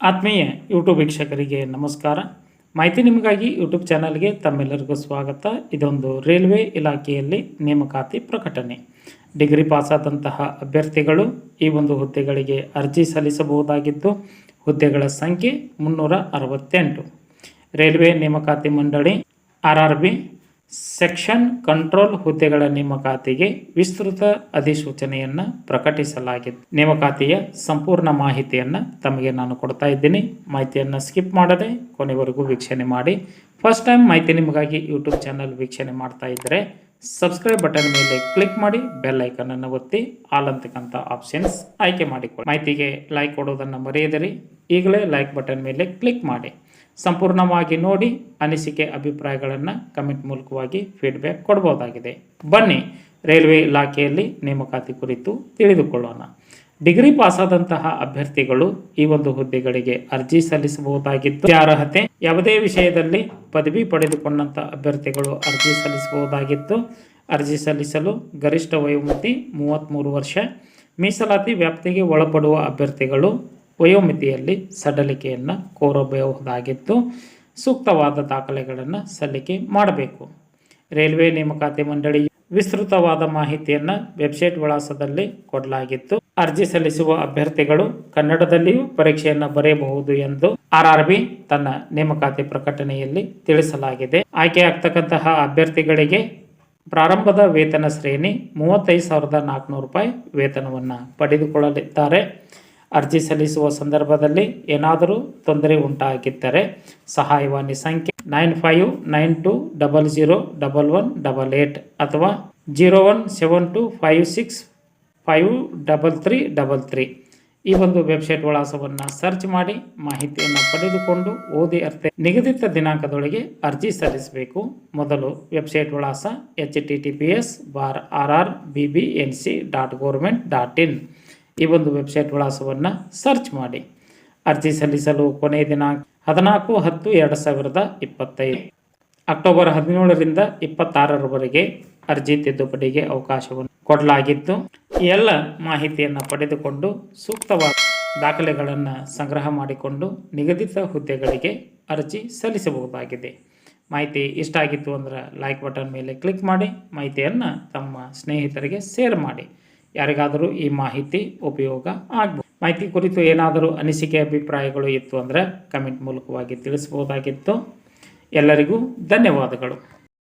ಆತ್ಮೀಯ ಯೂಟ್ಯೂಬ್ ವೀಕ್ಷಕರಿಗೆ ನಮಸ್ಕಾರ. ಮಾಹಿತಿ ನಿಮಗಾಗಿ ಯೂಟ್ಯೂಬ್ ಚಾನಲ್ಗೆ ತಮ್ಮೆಲ್ಲರಿಗೂ ಸ್ವಾಗತ. ಇದೊಂದು ರೈಲ್ವೆ ಇಲಾಖೆಯಲ್ಲಿ ನೇಮಕಾತಿ ಪ್ರಕಟಣೆ. ಡಿಗ್ರಿ ಪಾಸಾದಂತಹ ಅಭ್ಯರ್ಥಿಗಳು ಈ ಒಂದು ಹುದ್ದೆಗಳಿಗೆ ಅರ್ಜಿ ಸಲ್ಲಿಸಬಹುದಾಗಿದ್ದು, ಹುದ್ದೆಗಳ ಸಂಖ್ಯೆ ಮುನ್ನೂರ ಅರವತ್ತೆಂಟು. ರೈಲ್ವೆ ನೇಮಕಾತಿ ಮಂಡಳಿ, ಆರ್ ಸೆಕ್ಷನ್ ಕಂಟ್ರೋಲ್ ಹುದ್ದೆಗಳ ನೇಮಕಾತಿಗೆ ವಿಸ್ತೃತ ಅಧಿಸೂಚನೆಯನ್ನು ಪ್ರಕಟಿಸಲಾಗಿದೆ ನೇಮಕಾತಿಯ ಸಂಪೂರ್ಣ ಮಾಹಿತಿಯನ್ನು ತಮಗೆ ನಾನು ಕೊಡ್ತಾ ಇದ್ದೀನಿ. ಮಾಹಿತಿಯನ್ನು ಸ್ಕಿಪ್ ಮಾಡದೆ ಕೊನೆವರೆಗೂ ವೀಕ್ಷಣೆ ಮಾಡಿ. ಫಸ್ಟ್ ಟೈಮ್ ಮಾಹಿತಿ ನಿಮಗಾಗಿ ಯೂಟ್ಯೂಬ್ ಚಾನಲ್ ವೀಕ್ಷಣೆ ಮಾಡ್ತಾ ಇದ್ದರೆ ಸಬ್ಸ್ಕ್ರೈಬ್ ಬಟನ್ ಮೇಲೆ ಕ್ಲಿಕ್ ಮಾಡಿ ಬೆಲ್ ಐಕನ್ ಅನ್ನು ಒತ್ತಿ ಆಲ್ ಆಪ್ಷನ್ಸ್ ಆಯ್ಕೆ ಮಾಡಿಕೊಳ್ಳಿ. ಮಾಹಿತಿಗೆ ಲೈಕ್ ಕೊಡೋದನ್ನು ಮರೆಯದಿರಿ. ಈಗಲೇ ಲೈಕ್ ಬಟನ್ ಮೇಲೆ ಕ್ಲಿಕ್ ಮಾಡಿ. ಸಂಪೂರ್ಣವಾಗಿ ನೋಡಿ ಅನಿಸಿಕೆ ಅಭಿಪ್ರಾಯಗಳನ್ನು ಕಮೆಂಟ್ ಮೂಲಕವಾಗಿ ಫೀಡ್ಬ್ಯಾಕ್ ಕೊಡ್ಬೋದಾಗಿದೆ. ಬನ್ನಿ, ರೈಲ್ವೆ ಇಲಾಖೆಯಲ್ಲಿ ನೇಮಕಾತಿ ಕುರಿತು ತಿಳಿದುಕೊಳ್ಳೋಣ. ಡಿಗ್ರಿ ಪಾಸಾದಂತಹ ಅಭ್ಯರ್ಥಿಗಳು ಈ ಒಂದು ಹುದ್ದೆಗಳಿಗೆ ಅರ್ಜಿ ಸಲ್ಲಿಸಬಹುದಾಗಿದ್ದು ಅರ್ಹತೆ ಯಾವುದೇ ವಿಷಯದಲ್ಲಿ ಪದವಿ ಪಡೆದುಕೊಂಡಂತಹ ಅಭ್ಯರ್ಥಿಗಳು ಅರ್ಜಿ ಸಲ್ಲಿಸಬಹುದಾಗಿತ್ತು. ಅರ್ಜಿ ಸಲ್ಲಿಸಲು ಗರಿಷ್ಠ ವಯೋಮಿತಿ ಮೂವತ್ತ್ಮೂರು ವರ್ಷ. ಮೀಸಲಾತಿ ವ್ಯಾಪ್ತಿಗೆ ಒಳಪಡುವ ಅಭ್ಯರ್ಥಿಗಳು ವಯೋಮಿತಿಯಲ್ಲಿ ಸಡಲಿಕೆಯನ್ನು ಕೋರಬಹುದಾಗಿದ್ದು ಸೂಕ್ತವಾದ ದಾಖಲೆಗಳನ್ನು ಸಲ್ಲಿಕೆ ಮಾಡಬೇಕು. ರೈಲ್ವೆ ನೇಮಕಾತಿ ಮಂಡಳಿ ವಿಸ್ತೃತವಾದ ಮಾಹಿತಿಯನ್ನು ವೆಬ್ಸೈಟ್ ವಿಳಾಸದಲ್ಲಿ ಕೊಡಲಾಗಿತ್ತು. ಅರ್ಜಿ ಸಲ್ಲಿಸುವ ಅಭ್ಯರ್ಥಿಗಳು ಕನ್ನಡದಲ್ಲಿಯೂ ಪರೀಕ್ಷೆಯನ್ನು ಬರೆಯಬಹುದು ಎಂದು ಆರ್ ಆರ್ ಬಿ ತನ್ನ ನೇಮಕಾತಿ ಪ್ರಕಟಣೆಯಲ್ಲಿ ತಿಳಿಸಲಾಗಿದೆ. ಆಯ್ಕೆಯಾಗ್ತಕ್ಕಂತಹ ಅಭ್ಯರ್ಥಿಗಳಿಗೆ ಪ್ರಾರಂಭದ ವೇತನ ಶ್ರೇಣಿ ಮೂವತ್ತೈದು ಸಾವಿರದ ನಾಲ್ಕುನೂರು ರೂಪಾಯಿ ವೇತನವನ್ನು ಪಡೆದುಕೊಳ್ಳಲಿದ್ದಾರೆ. ಅರ್ಜಿ ಸಲ್ಲಿಸುವ ಸಂದರ್ಭದಲ್ಲಿ ಏನಾದರೂ ತೊಂದರೆ ಉಂಟಾಗಿದ್ದರೆ ಸಹಾಯವಾಣಿ ಸಂಖ್ಯೆ nine five nine two double zero double one double eight ಅಥವಾ zero one seven two five six five double three double three. ಈ ಒಂದು ವೆಬ್ಸೈಟ್ ವಿಳಾಸವನ್ನು ಸರ್ಚ್ ಮಾಡಿ ಮಾಹಿತಿಯನ್ನು ಪಡೆದುಕೊಂಡು ಓದಿ ಅರ್ಥ ನಿಗದಿತ ದಿನಾಂಕದೊಳಗೆ ಅರ್ಜಿ ಸಲ್ಲಿಸಬೇಕು. ಮೊದಲು ವೆಬ್ಸೈಟ್ ವಿಳಾಸ H T T P S bar R R B B N C dot government dot in. ಈ ಒಂದು ವೆಬ್ಸೈಟ್ ವಿಳಾಸವನ್ನು ಸರ್ಚ್ ಮಾಡಿ. ಅರ್ಜಿ ಸಲ್ಲಿಸಲು ಕೊನೆಯ ದಿನಾಂಕ ಹದಿನಾಲ್ಕು ಹತ್ತು ಎರಡು ಸಾವಿರದ ಇಪ್ಪತ್ತೈದು. ಅಕ್ಟೋಬರ್ ಹದಿನೇಳರಿಂದ ಇಪ್ಪತ್ತಾರರವರೆಗೆ ಅರ್ಜಿ ತಿದ್ದುಪಡಿಗೆ ಅವಕಾಶವನ್ನು ಕೊಡಲಾಗಿತ್ತು. ಈ ಎಲ್ಲ ಮಾಹಿತಿಯನ್ನು ಪಡೆದುಕೊಂಡು ಸೂಕ್ತವಾದ ದಾಖಲೆಗಳನ್ನು ಸಂಗ್ರಹ ಮಾಡಿಕೊಂಡು ನಿಗದಿತ ಹುದ್ದೆಗಳಿಗೆ ಅರ್ಜಿ ಸಲ್ಲಿಸಬಹುದಾಗಿದೆ. ಮಾಹಿತಿ ಇಷ್ಟ ಆಗಿತ್ತು ಅಂದ್ರೆ ಲೈಕ್ ಬಟನ್ ಮೇಲೆ ಕ್ಲಿಕ್ ಮಾಡಿ. ಮಾಹಿತಿಯನ್ನು ತಮ್ಮ ಸ್ನೇಹಿತರಿಗೆ ಶೇರ್ ಮಾಡಿ. ಯಾರಿಗಾದರೂ ಈ ಮಾಹಿತಿ ಉಪಯೋಗ ಆಗ್ಬೋದು. ಮಾಹಿತಿ ಕುರಿತು ಏನಾದರೂ ಅನಿಸಿಕೆ, ಅಭಿಪ್ರಾಯಗಳು ಇತ್ತು ಅಂದರೆ ಕಮೆಂಟ್ ಮೂಲಕವಾಗಿ ತಿಳಿಸ್ಬೋದಾಗಿತ್ತು ಎಲ್ಲರಿಗೂ ಧನ್ಯವಾದಗಳು.